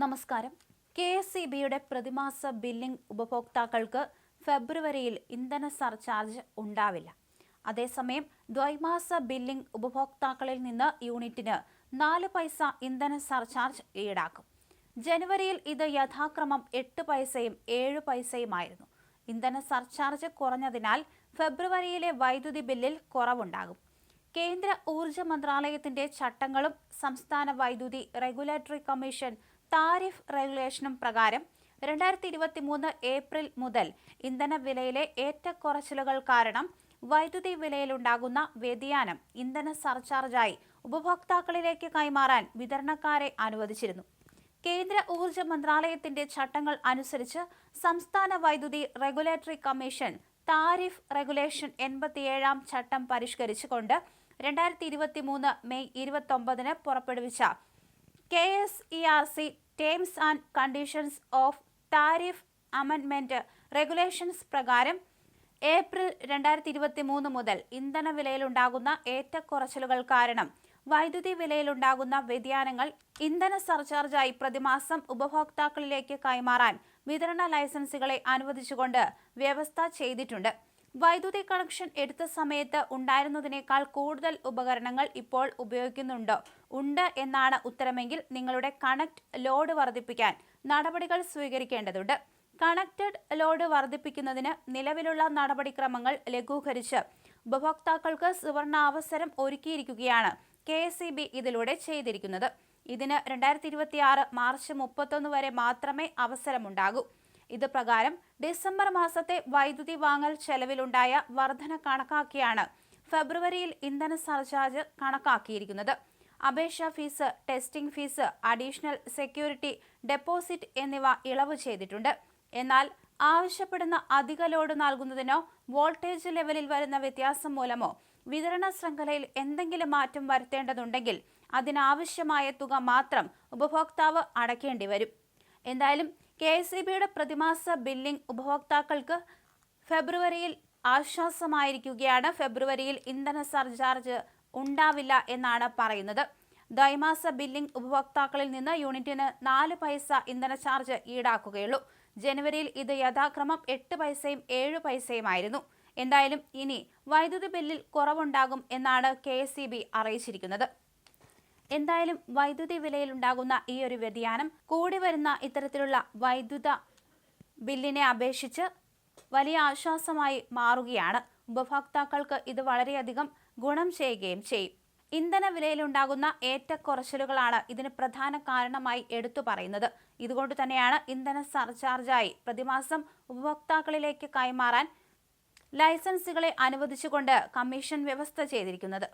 നമസ്കാരം. K S E ബിയുടെ പ്രതിമാസ ബില്ലിംഗ് ഉപഭോക്താക്കൾക്ക് ഫെബ്രുവരിയിൽ ഇന്ധന സർചാർജ് ഉണ്ടാവില്ല. അതേസമയം ദ്വൈമാസ ബില്ലിംഗ് ഉപഭോക്താക്കളിൽ നിന്ന് യൂണിറ്റിന് നാല് പൈസ ഇന്ധന സർചാർജ് ഈടാക്കും. ജനുവരിയിൽ ഇത് യഥാക്രമം എട്ട് പൈസയും ഏഴ് പൈസയുമായിരുന്നു. ഇന്ധന സർചാർജ് കുറഞ്ഞതിനാൽ ഫെബ്രുവരിയിലെ വൈദ്യുതി ബില്ലിൽ കുറവുണ്ടാകും. കേന്ദ്ര ഊർജ മന്ത്രാലയത്തിന്റെ ചട്ടങ്ങളും സംസ്ഥാന വൈദ്യുതി റെഗുലേറ്ററി കമ്മീഷൻ താരിഫ് റെഗുലേഷനും പ്രകാരം രണ്ടായിരത്തി ഇരുപത്തി മൂന്ന് ഏപ്രിൽ മുതൽ ഇന്ധന വിലയിലെ ഏറ്റക്കുറച്ചിലുകൾ കാരണം വൈദ്യുതി വിലയിലുണ്ടാകുന്ന വ്യതിയാനം ഇന്ധന സർചാർജായി ഉപഭോക്താക്കളിലേക്ക് കൈമാറാൻ വിതരണക്കാരെ അനുവദിച്ചിരുന്നു. കേന്ദ്ര ഊർജ മന്ത്രാലയത്തിന്റെ ചട്ടങ്ങൾ അനുസരിച്ച് സംസ്ഥാന വൈദ്യുതി റെഗുലേറ്ററി കമ്മീഷൻ താരിഫ് റെഗുലേഷൻ എൺപത്തിയേഴാം ചട്ടം പരിഷ്കരിച്ചുകൊണ്ട് രണ്ടായിരത്തി ഇരുപത്തി മൂന്ന് മെയ് ഇരുപത്തൊമ്പതിന് പുറപ്പെടുവിച്ച K S E R C terms and conditions of tariff അമെൻമെന്റ് regulations പ്രകാരം ഏപ്രിൽ രണ്ടായിരത്തി ഇരുപത്തി മൂന്ന് മുതൽ ഇന്ധന വിലയിലുണ്ടാകുന്ന ഏറ്റക്കുറച്ചിലുകൾ കാരണം വൈദ്യുതി വിലയിലുണ്ടാകുന്ന വ്യതിയാനങ്ങൾ ഇന്ധന സർചാർജായി പ്രതിമാസം ഉപഭോക്താക്കളിലേക്ക് കൈമാറാൻ വിതരണ ലൈസൻസുകളെ അനുവദിച്ചുകൊണ്ട് വ്യവസ്ഥ ചെയ്തിട്ടുണ്ട്. വൈദ്യുതി കണക്ഷൻ എടുത്ത സമയത്ത് ഉണ്ടായിരുന്നതിനേക്കാൾ കൂടുതൽ ഉപകരണങ്ങൾ ഇപ്പോൾ ഉപയോഗിക്കുന്നുണ്ടോ. ഉണ്ട് എന്നാണ് ഉത്തരമെങ്കിൽ നിങ്ങളുടെ കണക്ട് ലോഡ് വർദ്ധിപ്പിക്കാൻ നടപടികൾ സ്വീകരിക്കേണ്ടതുണ്ട്. കണക്റ്റഡ് ലോഡ് വർദ്ധിപ്പിക്കുന്നതിന് നിലവിലുള്ള നടപടിക്രമങ്ങൾ ലഘൂകരിച്ച് ഉപഭോക്താക്കൾക്ക് സുവർണാവസരം ഒരുക്കിയിരിക്കുകയാണ് കെ എസ് ബി ഇതിലൂടെ ചെയ്തിരിക്കുന്നത്. ഇതിന് രണ്ടായിരത്തി ഇരുപത്തിയാറ് മാർച്ച് മുപ്പത്തൊന്ന് വരെ മാത്രമേ അവസരമുണ്ടാകൂ. ഇത് പ്രകാരം ഡിസംബർ മാസത്തെ വൈദ്യുതി വാങ്ങൽ ചെലവിലുണ്ടായ വർധന കണക്കാക്കിയാണ് ഫെബ്രുവരിയിൽ ഇന്ധന സർചാർജ് കണക്കാക്കിയിരിക്കുന്നത്. അപേക്ഷാ fee testing fee additional security deposit എന്നിവ ഇളവ് ചെയ്തിട്ടുണ്ട്. എന്നാൽ ആവശ്യപ്പെടുന്ന അധിക ലോഡ് നൽകുന്നതിനോ വോൾട്ടേജ് ലെവലിൽ വരുന്ന വ്യത്യാസം മൂലമോ വിതരണ ശൃംഖലയിൽ എന്തെങ്കിലും മാറ്റം വരുത്തേണ്ടതുണ്ടെങ്കിൽ അതിനാവശ്യമായ തുക മാത്രം ഉപഭോക്താവ് അടയ്ക്കേണ്ടി വരും. എന്തായാലും കെ എസ് ഇ ബിയുടെ പ്രതിമാസ ബില്ലിംഗ് ഉപഭോക്താക്കൾക്ക് ഫെബ്രുവരിയിൽ ആശ്വാസമായിരിക്കുകയാണ്. ഫെബ്രുവരിയിൽ ഇന്ധന സർചാർജ് ഉണ്ടാവില്ല എന്നാണ് പറയുന്നത്. ദ്വൈമാസ ബില്ലിംഗ് ഉപഭോക്താക്കളിൽ നിന്ന് യൂണിറ്റിന് നാല് പൈസ ഇന്ധന ചാർജ് ഈടാക്കുകയുള്ളൂ. ജനുവരിയിൽ ഇത് യഥാക്രമം എട്ട് പൈസയും ഏഴ് പൈസയുമായിരുന്നു. എന്തായാലും ഇനി വൈദ്യുതി ബില്ലിൽ കുറവുണ്ടാകും എന്നാണ് കെ അറിയിച്ചിരിക്കുന്നത്. എന്തായാലും വൈദ്യുതി വിലയിൽ ഉണ്ടാകുന്ന ഈ ഒരു വ്യതിയാനം കൂടി വരുന്ന ഇത്തരത്തിലുള്ള വൈദ്യുത ബില്ലിനെ അപേക്ഷിച്ച് വലിയ ആശ്വാസമായി മാറുകയാണ്. ഉപഭോക്താക്കൾക്ക് ഇത് വളരെയധികം ഗുണം ചെയ്യുകയും ചെയ്യും. ഇന്ധന വിലയിലുണ്ടാകുന്ന ഏറ്റക്കുറച്ചിലുകളാണ് ഇതിന് പ്രധാന കാരണമായി എടുത്തു പറയുന്നത്. ഇതുകൊണ്ട് തന്നെയാണ് ഇന്ധന സർചാർജായി പ്രതിമാസം ഉപഭോക്താക്കളിലേക്ക് കൈമാറാൻ ലൈസൻസുകളെ അനുവദിച്ചുകൊണ്ട് കമ്മീഷൻ വ്യവസ്ഥ ചെയ്തിരിക്കുന്നത്.